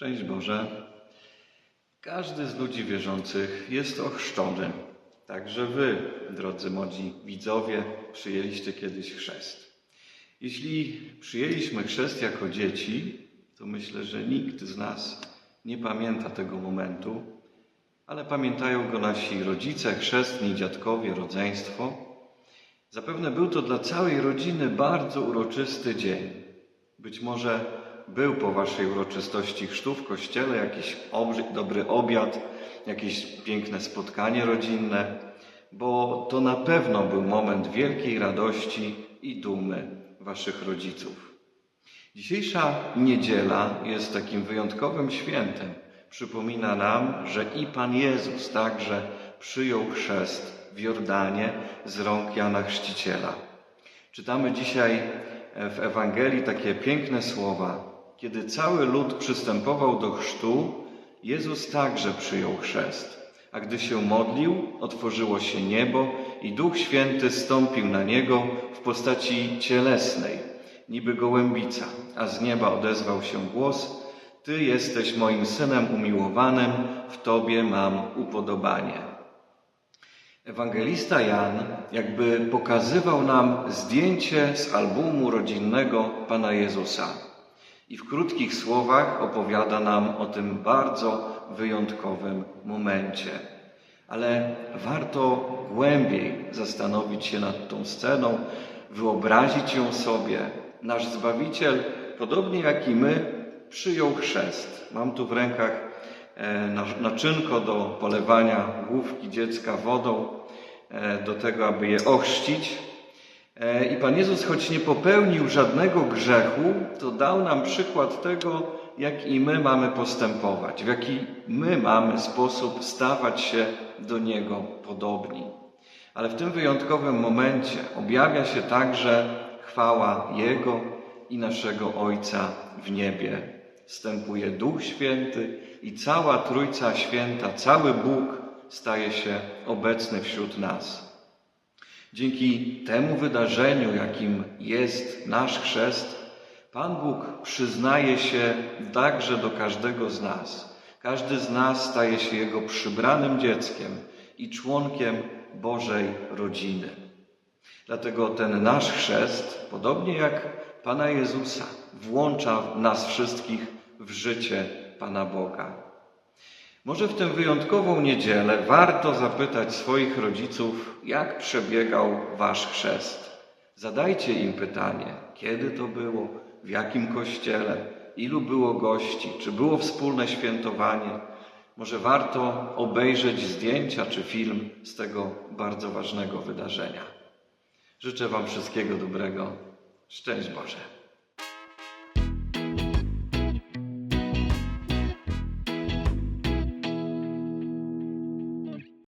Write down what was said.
Szczęść Boże. Każdy z ludzi wierzących jest ochrzczony. Także Wy, drodzy młodzi widzowie, przyjęliście kiedyś chrzest. Jeśli przyjęliśmy chrzest jako dzieci, to myślę, że nikt z nas nie pamięta tego momentu, ale pamiętają go nasi rodzice, chrzestni, dziadkowie, rodzeństwo. Zapewne był to dla całej rodziny bardzo uroczysty dzień. Być może był po Waszej uroczystości chrztu w kościele jakiś dobry obiad, jakieś piękne spotkanie rodzinne, bo to na pewno był moment wielkiej radości i dumy Waszych rodziców. Dzisiejsza niedziela jest takim wyjątkowym świętem. Przypomina nam, że i Pan Jezus także przyjął chrzest w Jordanie z rąk Jana Chrzciciela. Czytamy dzisiaj w Ewangelii takie piękne słowa. Kiedy cały lud przystępował do chrztu, Jezus także przyjął chrzest. A gdy się modlił, otworzyło się niebo i Duch Święty stąpił na niego w postaci cielesnej, niby gołębica, a z nieba odezwał się głos: Ty jesteś moim synem umiłowanym, w Tobie mam upodobanie. Ewangelista Jan jakby pokazywał nam zdjęcie z albumu rodzinnego Pana Jezusa i w krótkich słowach opowiada nam o tym bardzo wyjątkowym momencie. Ale warto głębiej zastanowić się nad tą sceną, wyobrazić ją sobie. Nasz Zbawiciel, podobnie jak i my, przyjął chrzest. Mam tu w rękach e, naczynko do polewania główki dziecka wodą, do tego, aby je ochrzcić. E, I Pan Jezus, choć nie popełnił żadnego grzechu, to dał nam przykład tego, jak i my mamy postępować, w jaki my mamy sposób stawać się do Niego podobni. Ale w tym wyjątkowym momencie objawia się także chwała Jego i naszego Ojca w niebie. Wstępuje Duch Święty i cała Trójca Święta, cały Bóg staje się obecny wśród nas. Dzięki temu wydarzeniu, jakim jest nasz chrzest, Pan Bóg przyznaje się także do każdego z nas. Każdy z nas staje się Jego przybranym dzieckiem i członkiem Bożej rodziny. Dlatego ten nasz chrzest, podobnie jak Pana Jezusa, włącza nas wszystkich w życie Pana Boga. Może w tę wyjątkową niedzielę warto zapytać swoich rodziców, jak przebiegał Wasz chrzest. Zadajcie im pytanie, kiedy to było, w jakim kościele, ilu było gości, czy było wspólne świętowanie. Może warto obejrzeć zdjęcia czy film z tego bardzo ważnego wydarzenia. Życzę Wam wszystkiego dobrego. Szczęść Boże.